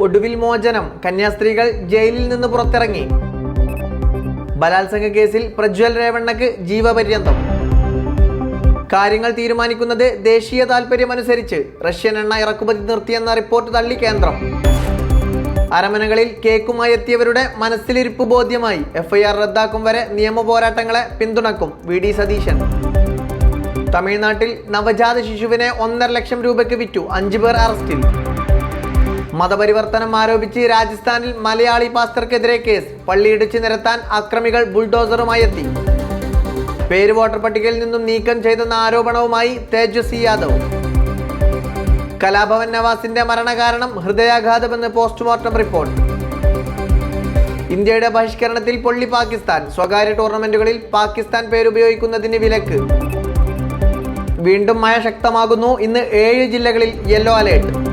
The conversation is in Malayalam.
ഒടുവിൽ മോചനം. കന്യാസ്ത്രീകൾ ജയിലിൽ നിന്ന് പുറത്തിറങ്ങി. ബലാത്സംഗ കേസിൽ പ്രജ്വൽ രേവണ്ണക്ക് ജീവപര്യന്തം. കാര്യങ്ങൾ തീരുമാനിക്കുന്നത് ദേശീയ താൽപര്യമനുസരിച്ച്. റഷ്യൻ എണ്ണ ഇറക്കുമതി നിർത്തിയെന്ന റിപ്പോർട്ട് തള്ളി കേന്ദ്രം. അരമനകളിൽ കേക്കുമായി എത്തിയവരുടെ മനസ്സിലിരിപ്പ് ബോധ്യമായി. എഫ്ഐആർ റദ്ദാക്കും വരെ നിയമ പോരാട്ടങ്ങളെ പിന്തുണക്കും വി ഡി സതീശൻ. തമിഴ്നാട്ടിൽ നവജാത ശിശുവിനെ ഒന്നര ലക്ഷം രൂപയ്ക്ക് വിറ്റു. അഞ്ചു പേർ അറസ്റ്റിൽ. മതപരിവർത്തനം ആരോപിച്ച് രാജസ്ഥാനിൽ മലയാളി പാസ്റ്റർക്കെതിരെ കേസ്. പള്ളിയിടിച്ചു നിരത്താൻ അക്രമികൾ ബുൾഡോസറുമായി എത്തി. പേര് വോട്ടർ പട്ടികയിൽ നിന്നും നീക്കം ചെയ്തെന്ന ആരോപണവുമായി തേജസ്വി യാദവ്. കലാഭവൻ നവാസിന്റെ മരണകാരണം ഹൃദയാഘാതമെന്ന് പോസ്റ്റ്മോർട്ടം റിപ്പോർട്ട്. ഇന്ത്യയുടെ ബഹിഷ്കരണത്തിൽ പൊള്ളി പാകിസ്ഥാൻ. സ്വകാര്യ ടൂർണമെന്റുകളിൽ പാകിസ്ഥാൻ പേരുപയോഗിക്കുന്നതിന് വിലക്ക്. വീണ്ടും മഴ ശക്തമാകുന്നു. ഇന്ന് ഏഴ് ജില്ലകളിൽ യെല്ലോ അലേർട്ട്.